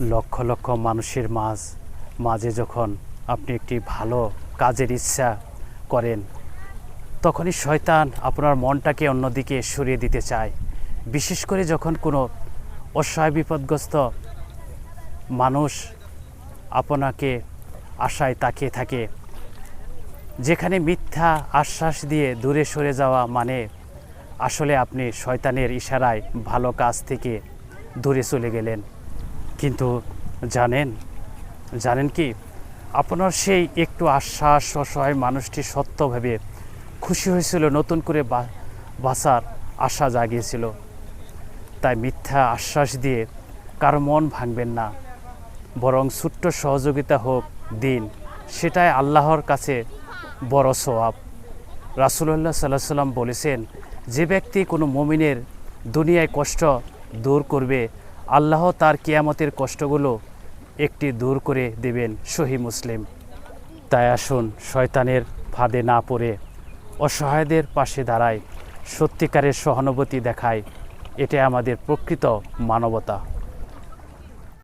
লক্ষ লক্ষ মানুষের মাঝ, মাঝে যখন আপনি একটি ভালো কাজের ইচ্ছা করেন, তখনই শয়তান আপনার মনটাকে অন্যদিকে সরিয়ে দিতে চায়। বিশেষ করে যখন কোনো অসহায় বিপদগ্রস্ত মানুষ আপনাকে আশায় তাকিয়ে থাকে, যেখানে মিথ্যা আশ্বাস দিয়ে দূরে সরে যাওয়া মানে আসলে আপনি শয়তানের ইশারায় ভালো কাজ থেকে দূরে চলে গেলেন। জানেন জানেন কি? আপনার সেই একটু আশ্বাস, অসহায় মানুষটি সত্যভাবে খুশি হয়েছিল, নতুন করে বাঁচার আশা জাগিয়েছিল। তাই মিথ্যা আশ্বাস দিয়ে কারও মন ভাঙবেন না। বরং ছোট্ট সহযোগিতা হোক, দিন, সেটাই আল্লাহর কাছে বড় সোয়াব রাসুল্লাহ সাল্লাহ সাল্লাম বলেছেন, যে ব্যক্তি কোনো মমিনের দুনিয়ায় কষ্ট দূর করবে আল্লাহ তার কেয়ামতের কষ্টগুলো একটি দূর করে দেবেন, সহি মুসলিম। তাই আসুন, শয়তানের ফাঁদে না পড়ে, অসহায়দের পাশে দাঁড়ায়, সত্যিকারের সহানুভূতি দেখায় এটা আমাদের প্রকৃত মানবতা।